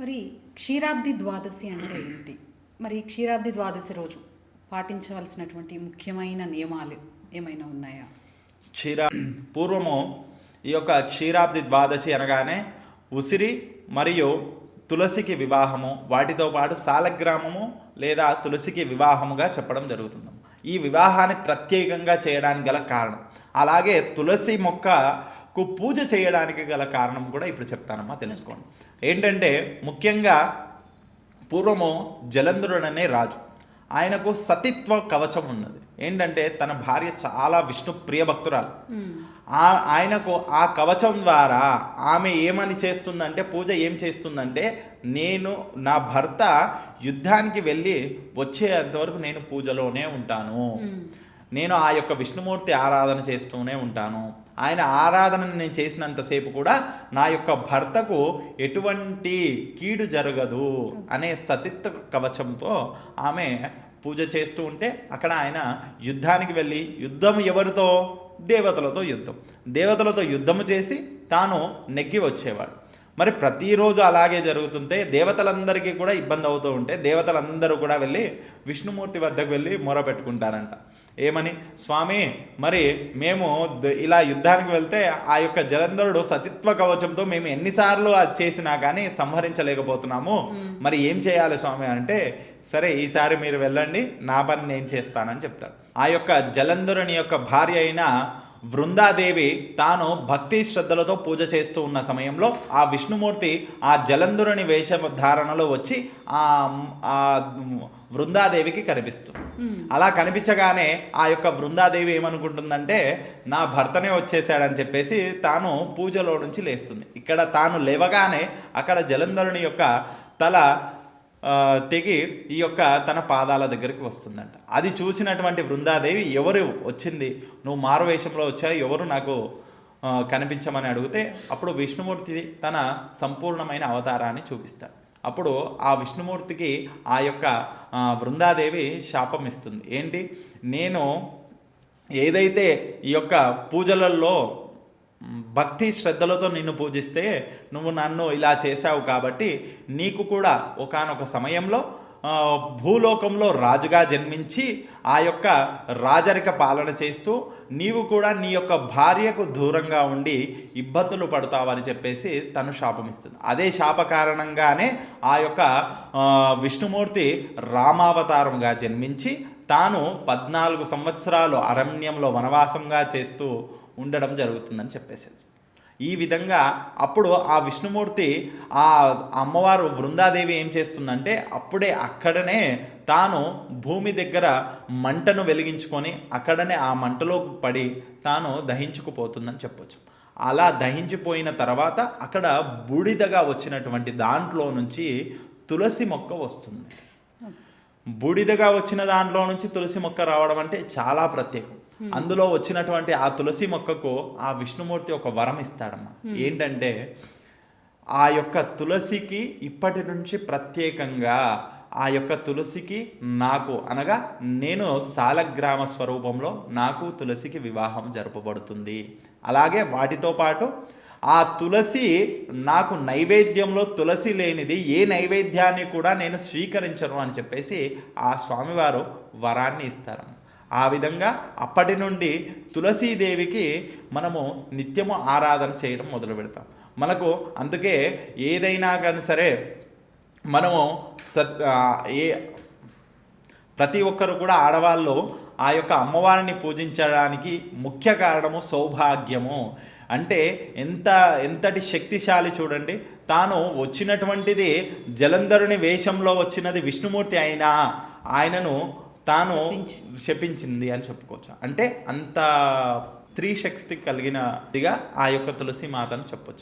మరి క్షీరాబ్ది ద్వాదశి అంటే ఏంటి? మరి క్షీరాబ్ది ద్వాదశి రోజు పాటించవలసినటువంటి ముఖ్యమైన నియమాలు ఏమైనా ఉన్నాయా? క్షీర పూర్వము ఈ యొక్క క్షీరాబ్ది ద్వాదశి అనగానే ఉసిరి మరియు తులసికి వివాహము వాటితో పాటు సాలగ్రామము లేదా తులసికి వివాహముగా చెప్పడం జరుగుతుంది. ఈ వివాహాన్ని ప్రత్యేకంగా చేయడానికి గల కారణం. అలాగే తులసి మొక్క మొక్కకు పూజ చేయడానికి గల కారణం కూడా ఇప్పుడు చెప్తానమ్మా తెలుసుకోండి. ఏంటంటే ముఖ్యంగా పూర్వము జలంధరుడనే రాజు. ఆయనకు సతిత్వ కవచం ఉన్నది. ఏంటంటే తన భార్య చాలా విష్ణు ప్రియ భక్తురాలు. ఆ ఆయనకు ఆ కవచం ద్వారా ఆమె ఏమని చేస్తుందంటే పూజ ఏం చేస్తుందంటే నేను నా భర్త యుద్ధానికి వెళ్ళి వచ్చేంతవరకు నేను పూజలోనే ఉంటాను. నేను ఆ యొక్క విష్ణుమూర్తి ఆరాధన చేస్తూనే ఉంటాను. ఆయన ఆరాధన నేను చేసినంతసేపు కూడా నా యొక్క భర్తకు ఎటువంటి కీడు జరగదు అనే సతిత్వ కవచంతో ఆమె పూజ చేస్తూ ఉంటే అక్కడ ఆయన యుద్ధానికి వెళ్ళి యుద్ధం ఎవరితో? దేవతలతో యుద్ధం. దేవతలతో యుద్ధము చేసి తాను నెగ్గి వచ్చేవాడు. మరి ప్రతిరోజు అలాగే జరుగుతుంటే దేవతలందరికీ కూడా ఇబ్బంది అవుతూ ఉంటే దేవతలందరూ కూడా వెళ్ళి విష్ణుమూర్తి వద్దకు వెళ్ళి మొర పెట్టుకుంటారంట. ఏమని? స్వామి మరి మేము ఇలా యుద్ధానికి వెళ్తే ఆ యొక్క జలంధరుడు సతిత్వ కవచంతో మేము ఎన్నిసార్లు అది చేసినా కానీ సంహరించలేకపోతున్నాము. మరి ఏం చేయాలి స్వామి? అంటే సరే ఈసారి మీరు వెళ్ళండి నా పని నేను చేస్తానని చెప్తాడు. ఆ యొక్క జలంధరుని యొక్క భార్య అయిన వృందాదేవి తాను భక్తి శ్రద్ధలతో పూజ చేస్తూ ఉన్న సమయంలో ఆ విష్ణుమూర్తి ఆ జలంధరుని వేషధారణలో వచ్చి ఆ వృందాదేవికి కనిపిస్తుంది. అలా కనిపించగానే ఆ యొక్క వృందాదేవి ఏమనుకుంటుందంటే నా భర్తనే వచ్చేసాడని చెప్పేసి తాను పూజలో నుంచి లేస్తుంది. ఇక్కడ తాను లేవగానే అక్కడ జలంధరుని యొక్క తల తెగి ఈ యొక్క తన పాదాల దగ్గరికి వస్తుందంట. అది చూసినటువంటి బృందాదేవి ఎవరు? వచ్చింది. నువ్వు మారువేషంలో వచ్చా ఎవరు నాకు కనిపించమని అడిగితే అప్పుడు విష్ణుమూర్తి తన సంపూర్ణమైన అవతారాన్ని చూపిస్తాడు. అప్పుడు ఆ విష్ణుమూర్తికి ఆ యొక్క బృందాదేవి శాపం ఇస్తుంది. ఏంటి? నేను ఏదైతే ఈ యొక్క పూజలలో భక్తి శ్రద్ధలతో నిన్ను పూజిస్తే నువ్వు నన్ను ఇలా చేశావు కాబట్టి నీకు కూడా ఒకానొక సమయంలో భూలోకంలో రాజుగా జన్మించి ఆ యొక్క రాజరిక పాలన చేస్తూ నీవు కూడా నీ యొక్క భార్యకు దూరంగా ఉండి ఇబ్బందులు పడతావని చెప్పేసి తను శాపమిస్తుంది. అదే శాప కారణంగానే ఆ యొక్క విష్ణుమూర్తి రామావతారంగా జన్మించి తాను పద్నాలుగు సంవత్సరాలు అరణ్యంలో వనవాసంగా చేస్తూ ఉండడం జరుగుతుందని చెప్పేసేది. ఈ విధంగా అప్పుడు ఆ విష్ణుమూర్తి ఆ అమ్మవారు బృందాదేవి ఏం చేస్తుందంటే అప్పుడే అక్కడనే తాను భూమి దగ్గర మంటను వెలిగించుకొని అక్కడనే ఆ మంటలో పడి తాను దహించుకుపోతుందని చెప్పొచ్చు. అలా దహించిపోయిన తర్వాత అక్కడ బూడిదగా వచ్చినటువంటి దాంట్లో నుంచి తులసి మొక్క వస్తుంది. బూడిదగా వచ్చిన దాంట్లో నుంచి తులసి మొక్క రావడం అంటే చాలా ప్రత్యేకం. అందులో వచ్చినటువంటి ఆ తులసి మొక్కకు ఆ విష్ణుమూర్తి ఒక వరం ఇస్తాడమ్మా. ఏంటంటే ఆ యొక్క తులసికి ఇప్పటి నుంచి ప్రత్యేకంగా ఆ యొక్క తులసికి నాకు అనగా నేను సాలగ్రామ స్వరూపంలో నాకు తులసికి వివాహం జరపబడుతుంది. అలాగే వాటితో పాటు ఆ తులసి నాకు నైవేద్యంలో తులసి లేనిది ఏ నైవేద్యాన్ని కూడా నేను స్వీకరించను అని చెప్పేసి ఆ స్వామివారు వరాన్ని ఇస్తారు ఆ విధంగా అప్పటి నుండి తులసీదేవికి మనము నిత్యము ఆరాధన చేయడం మొదలు పెడతాం. మనకు అందుకే ఏదైనా కానీ సరే మనము సత్ ఏ ప్రతి ఒక్కరు కూడా ఆడవాళ్ళు ఆ యొక్క అమ్మవారిని పూజించడానికి ముఖ్య కారణము సౌభాగ్యము. అంటే ఎంత ఎంతటి శక్తిశాలి చూడండి. తాను వచ్చినటువంటిది జలంధరుని వేషంలో వచ్చినది విష్ణుమూర్తి అయినా ఆయనను తాను శపించింది అని చెప్పుకోవచ్చు? అంటే అంత స్త్రీ శక్తి కలిగినదిగా ఆ యొక్క తులసి మాతను చెప్పొచ్చు.